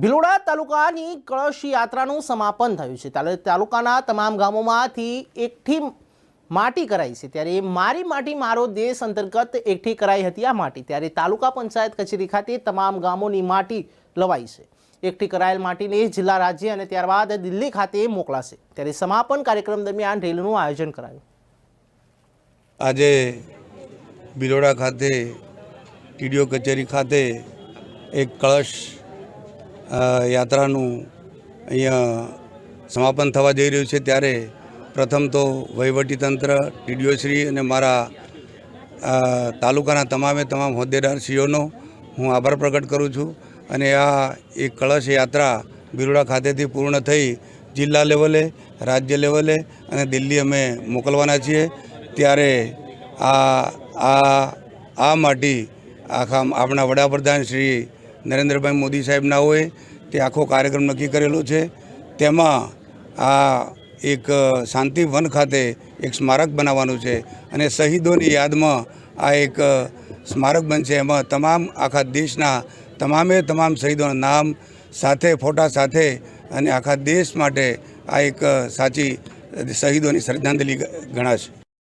ભિલોડા તાલુકાની કળશ યાત્રાનું સમાપન થયું છે. તાલુકાના તમામ ગામોમાંથી એકઠી માટી કરાઈ છે. ત્યારે મારી માટી મારો દેશ અંતર્ગત એકઠી કરાઈ હતી આ માટી. ત્યારે તાલુકા પંચાયત કચેરી ખાતે તમામ ગામોની માટી લવાઈ છે. એકઠી કરાયેલ માટીને જિલ્લા રાજ્ય અને ત્યારબાદ દિલ્હી ખાતે મોકલાશે. ત્યારે સમાપન કાર્યક્રમ દરમિયાન રેલીનું આયોજન કરાયું. આજે બિલોડા ખાતે ટીડીઓ કચેરી ખાતે એક કળશ યાત્રાનું અહીંયા સમાપન થવા જઈ રહ્યું છે ત્યારે પ્રથમ તો વહીવટીતંત્ર ટીડીઓશ્રી અને મારા તાલુકાના તમામે તમામ હોદ્દેદારશ્રીઓનો હું આભાર પ્રગટ કરું છું અને આ એક કળશ યાત્રા બિરોડા ખાતેથી પૂર્ણ થઈ જિલ્લા લેવલે, રાજ્ય લેવલે અને દિલ્હી અમે મોકલવાના છીએ. ત્યારે આ આ આ માટી આખા આપણા વડાપ્રધાન શ્રી નરેન્દ્રભાઈ મોદી સાહેબના હોય, તે આખો કાર્યક્રમ નક્કી કરેલો છે. તેમાં આ એક શાંતિ વન ખાતે એક સ્મારક બનાવવાનું છે અને શહીદોની યાદમાં આ એક સ્મારક બનશે. એમાં તમામ આખા દેશના તમામે તમામ શહીદોના નામ સાથે, ફોટા સાથે અને આખા દેશ માટે આ એક સાચી શહીદોની શ્રદ્ધાંજલિ ગણાશે.